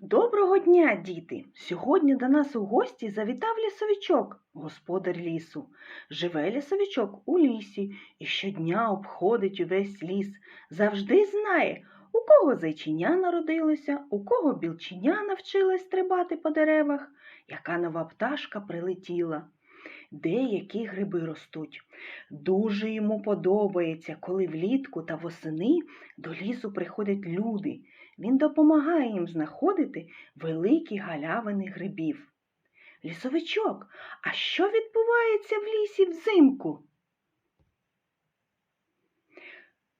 Доброго дня, діти! Сьогодні до нас у гості завітав лісовичок, господар лісу. Живе лісовичок у лісі і щодня обходить увесь ліс. Завжди знає, у кого зайчиня народилося, у кого білчиня навчилась стрибати по деревах, яка нова пташка прилетіла. Де які гриби ростуть. Дуже йому подобається, коли влітку та восени до лісу приходять люди. Він допомагає їм знаходити великі галявини грибів. Лісовичок, а що відбувається в лісі взимку?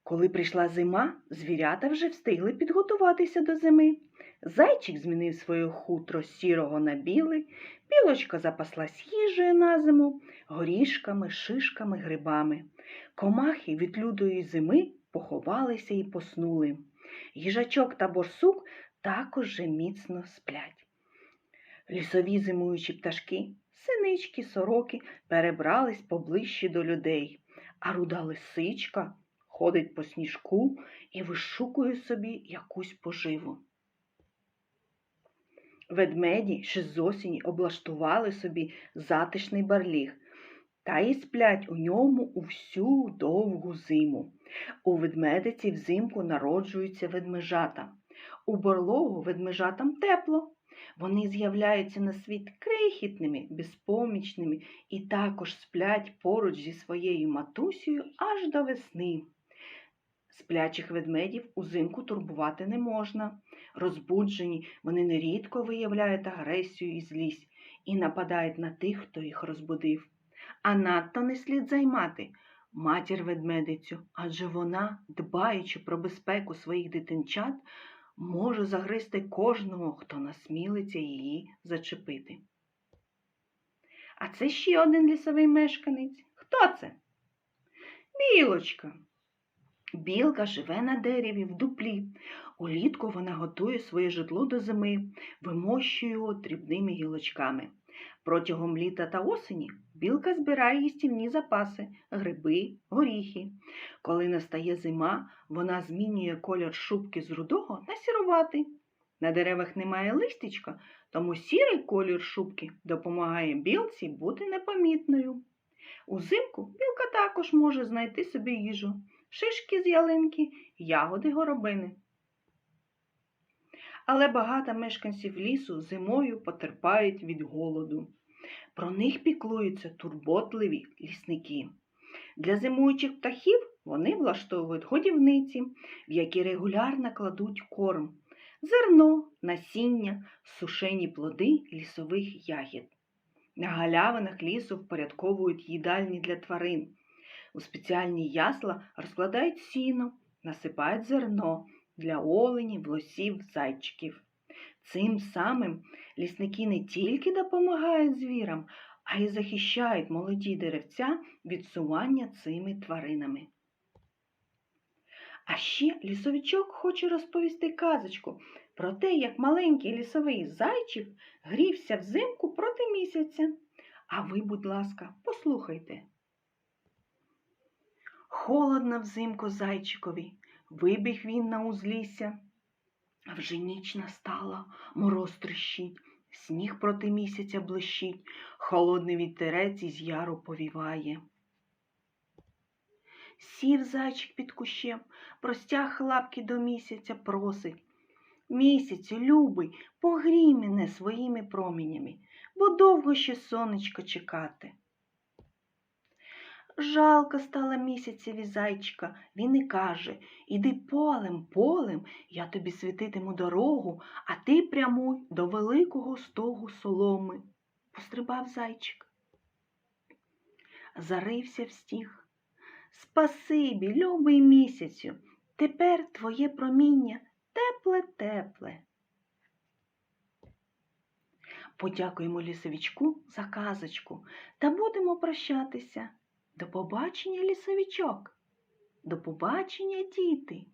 Коли прийшла зима, звірята вже встигли підготуватися до зими. Зайчик змінив своє хутро з сірого на білий, білочка запаслась їжею на зиму, горішками, шишками, грибами. Комахи від лютої зими поховалися і поснули. Їжачок та борсук також же міцно сплять. Лісові зимуючі пташки, синички, сороки перебрались поближче до людей, а руда лисичка ходить по сніжку і вишукує собі якусь поживу. Ведмеді ще з осені облаштували собі затишний барліг та й сплять у ньому усю довгу зиму. У ведмедиці взимку народжуються ведмежата. У борлогу ведмежатам тепло. Вони з'являються на світ крихітними, безпомічними і також сплять поруч зі своєю матусею аж до весни. Сплячих ведмедів узимку турбувати не можна. Розбуджені вони нерідко виявляють агресію і злість і нападають на тих, хто їх розбудив. А надто не слід займати матір ведмедицю, адже вона, дбаючи про безпеку своїх дитинчат, може загризти кожного, хто насмілиться її зачепити. А це ще один лісовий мешканець. Хто це? Білочка. Білка живе на дереві в дуплі. Улітку вона готує своє житло до зими, вимощує його дрібними гілочками. Протягом літа та осені білка збирає їстівні запаси, гриби, горіхи. Коли настає зима, вона змінює колір шубки з рудого на сіруватий. На деревах немає листячка, тому сірий колір шубки допомагає білці бути непомітною. Узимку білка також може знайти собі їжу, шишки з ялинки, ягоди горобини. Але багато мешканців лісу зимою потерпають від голоду. Про них піклуються турботливі лісники. Для зимуючих птахів вони влаштовують годівниці, в які регулярно кладуть корм, зерно, насіння, сушені плоди лісових ягід. На галявинах лісу впорядковують їдальні для тварин. У спеціальні ясла розкладають сіно, насипають зерно для оленів, лосів, зайчиків. Цим самим лісники не тільки допомагають звірам, а й захищають молоді деревця від сування цими тваринами. А ще лісовичок хоче розповісти казочку про те, як маленький лісовий зайчик грівся взимку проти місяця. А ви, будь ласка, послухайте. Холодно взимку зайчикові, вибіг він на узлісся. А вже ніч настала, мороз трещить, сніг проти місяця блищить, холодний вітерець із яру повіває. Сів зайчик під кущем, простяг лапки до місяця, просить. Місяцю, любий, погрій мене своїми промінями, бо довго ще сонечко чекати. Жалко стало місяцеві зайчика, він і каже Іди полем, полем, я тобі світитиму дорогу, а ти прямуй до великого стогу соломи. Пострибав зайчик. Зарився в стіг. Спасибі, любий місяцю, тепер твоє проміння тепле-тепле. Подякуємо лісовичку за казочку та будемо прощатися. До побачення, лісовичок. До побачення, діти.